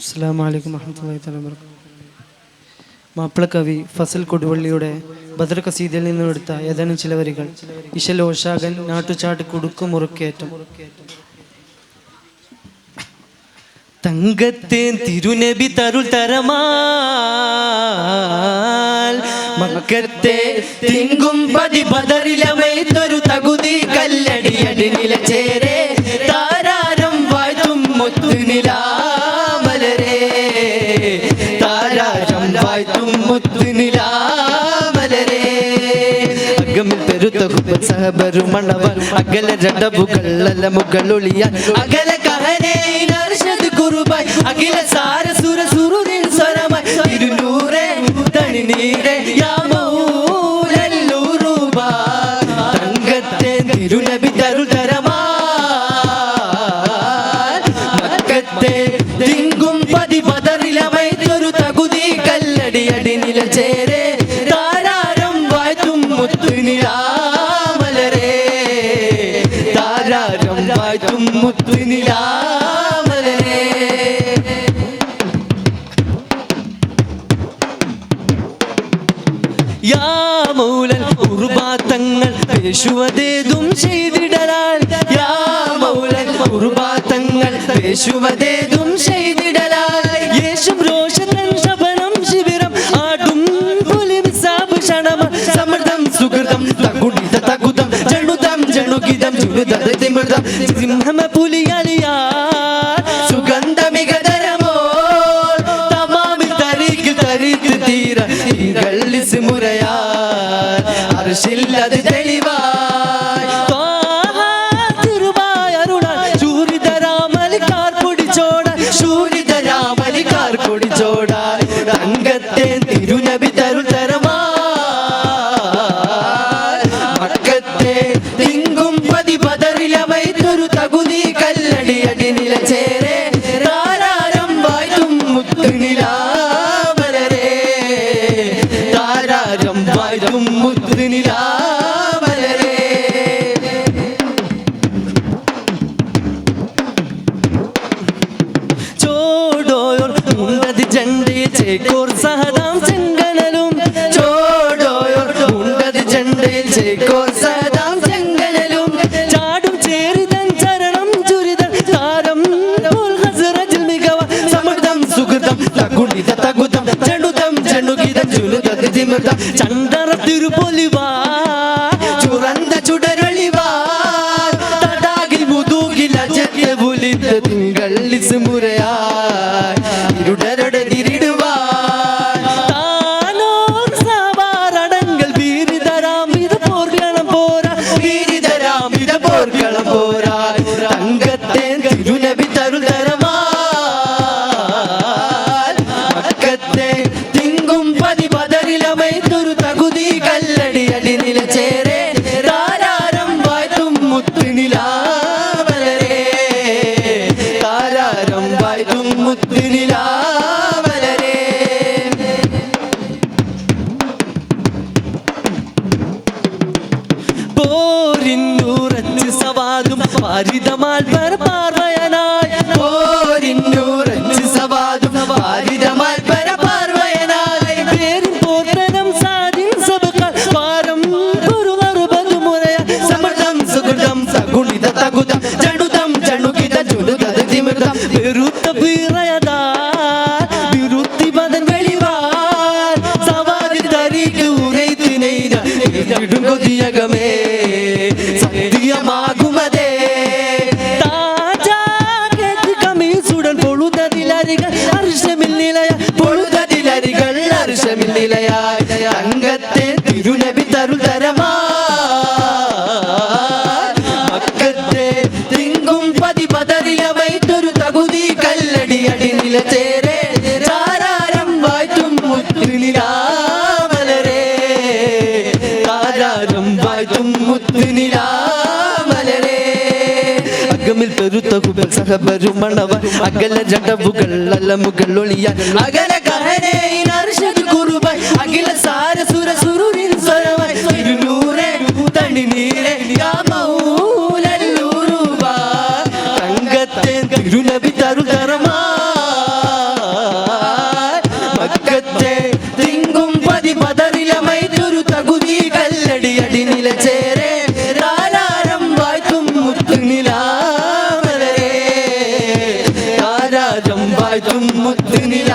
അസ്സാം വലൈക്കും വാഹമത്തല്ലാ തല വർക്കാത്തു മാപ്പിളക്കവി ഫസൽ കൊടുവള്ളിയുടെ ബദർ കസീദയിൽ നിന്നും എടുത്ത ഏതാനും ചില വരികൾ. ഇശലോഷാകൻ നാട്ടുചാട്ട് കുടുക്കു മുറുക്കേറ്റം. തങ്കത്തെ തിരുനബി തരുൾ തരമാൽ. മക്കത്തെ തിങ്കും പതി ബദറിലമൈത്തൊരു തകുതി കല്ലടിയടി നിലചേരെ മുത്തുനിലാമലരെ അകമിൽ പെരുത്ത കുപ്പൻ സഹബരുമണവൻ അകല രണ്ടബുകളല്ല മുകളൊളിയാൻ അകല കഹനേ നർഷദ് കുറുബായ് അഖില സാര സുര സുരുരിൻ സ്വരമായി തിരുനൂറെ തണിനീരെ യാ മൗലല്ലൂറുബാ തങ്കത്തെ തിരുനബി തരുൾ തരമാ മക്കത്തെ തിങ്കും പതി പതറി നിലചേരെ താരാരം വാഴ്ത്തും മുത്തുനിലാമലരെ താരാരം വാഴ്ത്തും മുത്തുനിലാമലരെ യാ മൗലൻ ഉറുബാത്തങ്ങൾ പേശുവതേതും ചെയ്തിടലാൽ. യാ മൗലൻ ഉറുബാത്തങ്ങൾ പേശുവതേതും ചെയ്തിടലാൽ ജണുഗിതം സിംഹമ തിമൃതം സിംഹമ പുലിയലിയാ സുഗന്ധമികതരമോ? തമാമിൽ തരീക്കിൽ തരീത്ത് തീര ഗള്ളിസ് മുരയാർ അർഷില്ലത് തെളിവായി പതറിലമൈത്തൊരു തകുതി കല്ലടി അടി നിലചേരെ താരാരം വായും മുത്തുനിലാമലരെ താരാരം വായും മുത്തുനിലാമലരെ ചോടോയോർ ഉണ്ടത് ജണ്ടേ ചേക്കോർ സഹദാം ചെങ്കനലും തിമിർതം ചണ്ടറ തിരുപൊലിവാ ചുറന്ത ചുടരൊളിവാ. തടാകിൽ മുതുകിൽ അജത്തെ ഇത് പോർക്കണം പോരാ. വാഴ്ത്തും മുത്തുനിലാമലരെ പോരിന്നൂറച്ച് സവാദും പാരിതമാൽ പര പാർവയനായി പോരിന്നൂറച്ച് സവാദും പാരിതമാൽ പര പാർവയനായി പേരിൻ പോർത്തനം സാധിൻ സബകൾ പാരം പുരുവറുപതു മുറയ. സമൃദ്ധം സുഹൃതം സഗുണിത തകുതം ഇടും കൊതിയകമേ സത്യമാകുമതേ താജാകേറ്റ് കമീസുടൻ പൊഴുതതിലരികൾ അർഷമിൽ നിലയ പൊഴുതതിലരികൾ അർഷമിൽ നിലയായ. തങ്കത്തെ തിരുനബി തരുൾ അകമിൽ പെരുത്ത കുബൽ സഹപരുമണവ അകല ജടവുകൾ അലമുകൾ ഒളിയാൻ അകല കഹനേ നർഷദ് കുറുബായ് അഖില സാര മുത്തുനിലാമലരേ താരാരം വായ്ത്തും മുത്തുനിലാ